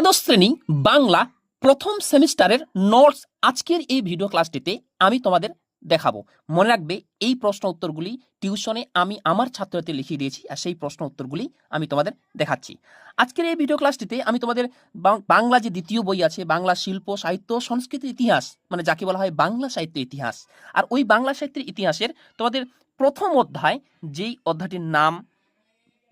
একাদশ শ্রেণি বাংলা প্রথম সেমিস্টারের নোটস আজকের এই ভিডিও ক্লাসটিতে আমি তোমাদের দেখাবো। মনে রাখবে, এই প্রশ্ন উত্তরগুলি টিউশনে আমি আমার ছাত্রদের লিখিয়ে দিয়েছি আর সেই প্রশ্ন উত্তরগুলি আমি তোমাদের দেখাচ্ছি। আজকের এই ভিডিও ক্লাসটিতে আমি তোমাদের বাংলা যে দ্বিতীয় বই আছে, বাংলা শিল্প, সাহিত্য সংস্কৃতির ইতিহাস মানে যাকে বলা হয় বাংলা সাহিত্যের ইতিহাস, আর ওই বাংলা সাহিত্যের ইতিহাসের তোমাদের প্রথম অধ্যায়, যেই অধ্যায়টির নাম,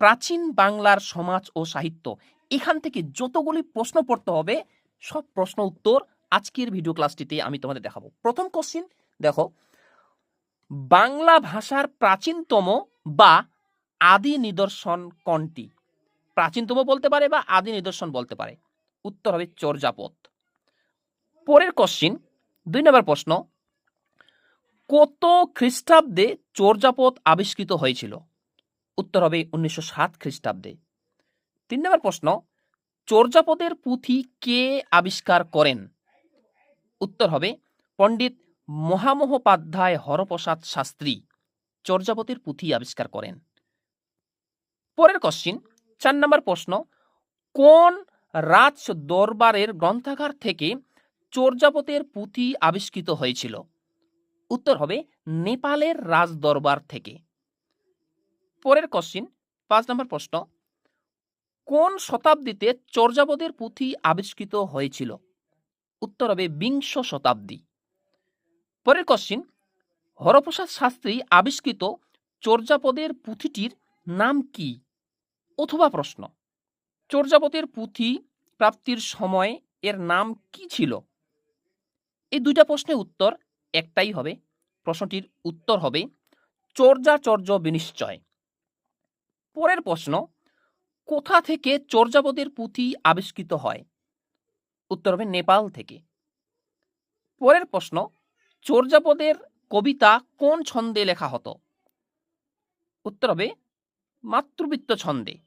প্রাচীন বাংলার সমাজ ও সাহিত্য এখান থেকে যতগুলি প্রশ্ন পড়তে হবে, সব প্রশ্ন উত্তর আজকের ভিডিও ক্লাসটিতে আমি তোমাদের দেখাবো। প্রথম কোশ্চিন দেখো, বাংলা ভাষার প্রাচীনতম বা আদি নিদর্শন কোনটি? প্রাচীনতম বলতে পারে বা আদি নিদর্শন বলতে পারে। উত্তর হবে চর্যাপদ পরের কোশ্চিন দুই নম্বর প্রশ্ন, কত খ্রিস্টাব্দে চর্যাপদ আবিষ্কৃত হয়েছিল? উত্তর হবে উনিশশো সাত খ্রিস্টাব্দে। তিন নম্বর প্রশ্ন চর্যাপদের পুঁথি কে আবিষ্কার করেন? উত্তর হবে পণ্ডিত মহামহোপাধ্যায় হরপ্রসাদ শাস্ত্রী চর্যাপদের পুঁথি আবিষ্কার করেন। পরের কোশ্চিন চার নম্বর প্রশ্ন, কোন রাজ দরবারের গ্রন্থাগার থেকে চর্যাপদের পুঁথি আবিষ্কৃত হয়েছিল? উত্তর হবে নেপালের রাজ দরবার থেকে। পরের কোশ্চিন পাঁচ নম্বর প্রশ্ন কোন শতাব্দীতে চর্যাপদের পুঁথি আবিষ্কৃত হয়েছিল? উত্তর হবে বিংশ শতাব্দী। পরের কোশ্চিন হরপ্রসাদ শাস্ত্রী আবিষ্কৃত চর্যাপদের পুঁথিটির নাম কি? অথবা প্রশ্ন, চর্যাপদের পুঁথি প্রাপ্তির সময় এর নাম কি ছিল? এই দুইটা প্রশ্নের উত্তর একটাই হবে। প্রশ্নটির উত্তর হবে চর্যাচর্য বিনিশ্চয়। পরের প্রশ্ন কোথা থেকে চর্যাপদের পুঁথি আবিষ্কৃত হয়? উত্তর হবে নেপাল থেকে। পরের প্রশ্ন চর্যাপদের কবিতা কোন ছন্দে লেখা হতো? উত্তর হবে মাতৃবৃত্ত ছন্দে।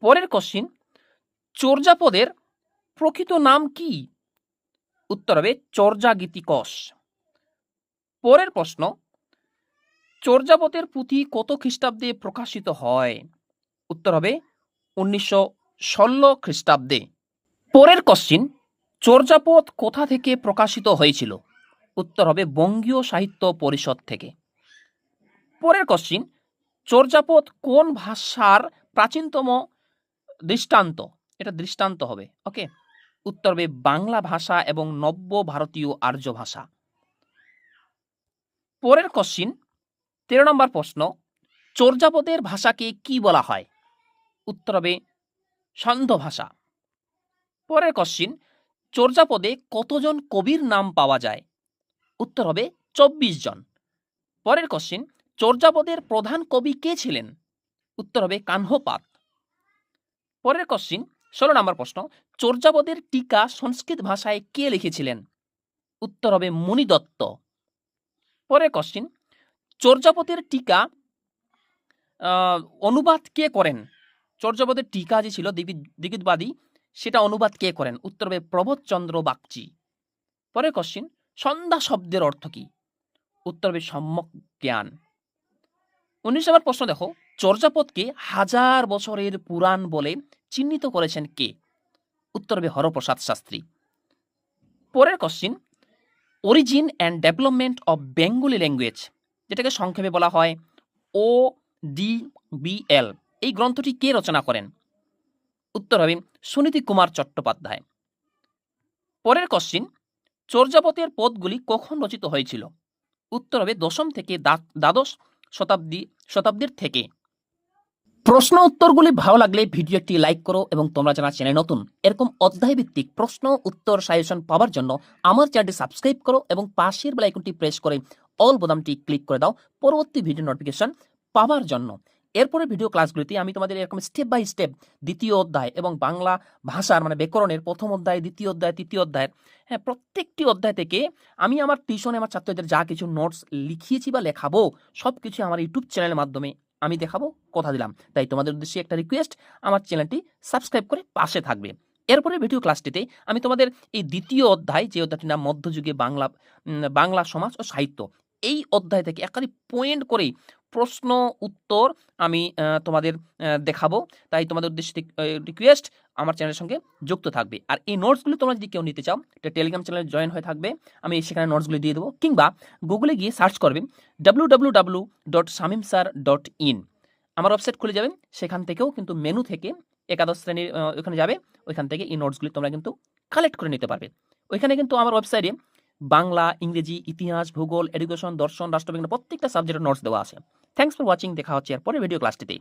পরের কোশ্চিন চর্যাপদের প্রকৃত নাম কি? উত্তর হবে চর্যাগীতিকস পরের প্রশ্ন চর্যাপদের পুঁথি কত খ্রিস্টাব্দে প্রকাশিত হয়? উত্তর হবে উনিশশো ষোলো খ্রিস্টাব্দে। পরের কোশ্চিন চর্যাপদ কোথা থেকে প্রকাশিত হয়েছিল? উত্তর হবে বঙ্গীয় সাহিত্য পরিষদ থেকে। পরের কোশ্চিন চর্যাপদ কোন ভাষার প্রাচীনতম দৃষ্টান্ত? এটা দৃষ্টান্ত হবে ওকে উত্তর হবে বাংলা ভাষা এবং নব্য ভারতীয় আর্য ভাষা। পরের কোশ্চিন তেরো নম্বর প্রশ্ন চর্যাপদের ভাষাকে কি বলা হয়? উত্তর হবে সান্ধ্য ভাষা। পরের কোশ্চিন চর্যাপদে কতজন কবির নাম পাওয়া যায়? উত্তর হবে চব্বিশ জন। পরের কোশ্চিন চর্যাপদের প্রধান কবি কে ছিলেন? উত্তর হবে কাহ্নপাত পরের কোশ্চিন ষোলো নম্বর প্রশ্ন চর্যাপদের টিকা সংস্কৃত ভাষায় কে লিখেছিলেন? উত্তর হবে মুনি দত্ত। পরের কোশ্চিন চর্যাপদের টিকা অনুবাদ কে করেন? চর্যাপদের টিকা যে ছিল দিগি- দিগিতবাদী, সেটা অনুবাদ কে করেন? উত্তর হবে প্রবোধচন্দ্র বাগচি। পরের কোশ্চিন সন্ধ্যা শব্দের অর্থ কি? উত্তর হবে সম্যক জ্ঞান। উনিশ নম্বর প্রশ্ন দেখো, চর্যাপদকে হাজার বছরের পুরাণ বলে চিহ্নিত করেছেন কে? উত্তর হবে হরপ্রসাদ শাস্ত্রী। পরের question origin and development of Bengali language যেটাকে সংক্ষেপে বলা হয় ও ডি বিএল এই গ্রন্থটি কে রচনা করেন? উত্তর হবে সুনীতি কুমার চট্টোপাধ্যায়। পরের কোশ্চিন চর্যাপদের পদগুলি কখন রচিত হয়েছিল? উত্তর হবে দশম থেকে দ্বাদশ শতাব্দী, শতাব্দীর থেকে। প্রশ্ন উত্তরগুলি ভালো লাগলে ভিডিওটি লাইক করো এবং তোমরা যারা চ্যানেল নতুন, এরকম অধ্যায় ভিত্তিক প্রশ্ন, উত্তর সাজেশন পাওয়ার জন্য আমার চ্যানেলটি সাবস্ক্রাইব করো এবং পাশের বেল আইকনটি প্রেস করে অল বোতামটি ক্লিক করে দাও। পরবর্তী ভিডিও নোটিফিকেশন পাওয়ার জন্য। এরপরে ভিডিও ক্লাসগুলিতে আমি তোমাদের এরকম স্টেপ বাই স্টেপ দ্বিতীয় অধ্যায় এবং বাংলা ভাষার মানে ব্যাকরণের প্রথম অধ্যায়, দ্বিতীয় অধ্যায়, তৃতীয় অধ্যায়ের হ্যাঁ প্রত্যেকটি অধ্যায় থেকে আমি আমার টিউশনে আমার ছাত্রদের যা কিছু নোটস লিখিয়েছি বা লেখাবো সব কিছু আমার ইউটিউব চ্যানেলের মাধ্যমে আমি দেখাবো, কথা দিলাম। তাই তোমাদের উদ্দেশ্যে একটা রিকোয়েস্ট আমার চ্যানেলটি সাবস্ক্রাইব করে পাশে থাকবে। এরপরে ভিডিও ক্লাসটিতে আমি তোমাদের এই দ্বিতীয় অধ্যায়, যে অধ্যায়টির নাম মধ্যযুগে বাংলা বাংলা সমাজ ও সাহিত্য, এই অধ্যায় থেকে একাধিক পয়েন্ট করেই প্রশ্ন, উত্তর আমি তোমাদের দেখাবো। তাই তোমাদের উদ্দেশ্যে রিকোয়েস্ট আমার চ্যানেলের সঙ্গে যুক্ত থাকবে। আর এই নোটসগুলো তোমরা যদি কেউ নিতে চাও, এটা টেলিগ্রাম চ্যানেলে জয়েন হয়ে থাকবে। আমি সেখানে নোটসগুলো দিয়ে দেবো। কিংবা গুগলে গিয়ে সার্চ করবে W dot Shamim sir dot in আমার ওয়েবসাইট খুলে যাবেন সেখান থেকেও কিন্তু মেনু থেকে একাদশ শ্রেণির ওখানে যাবে। ওইখান থেকে এই নোটসগুলি তোমরা কিন্তু কালেক্ট করে নিতে পারবে। ওইখানে কিন্তু আমার ওয়েবসাইটে বাংলা, ইংরেজি, ইতিহাস, ভূগোল এডুকেশন দর্শন, রাষ্ট্রবিজ্ঞান, প্রত্যেকটা সাবজেক্টের নোটস দেওয়া আছে। থ্যাংকস ফর ওয়াচিং দেখা হচ্ছে এরপরে ভিডিও ক্লাসটিতে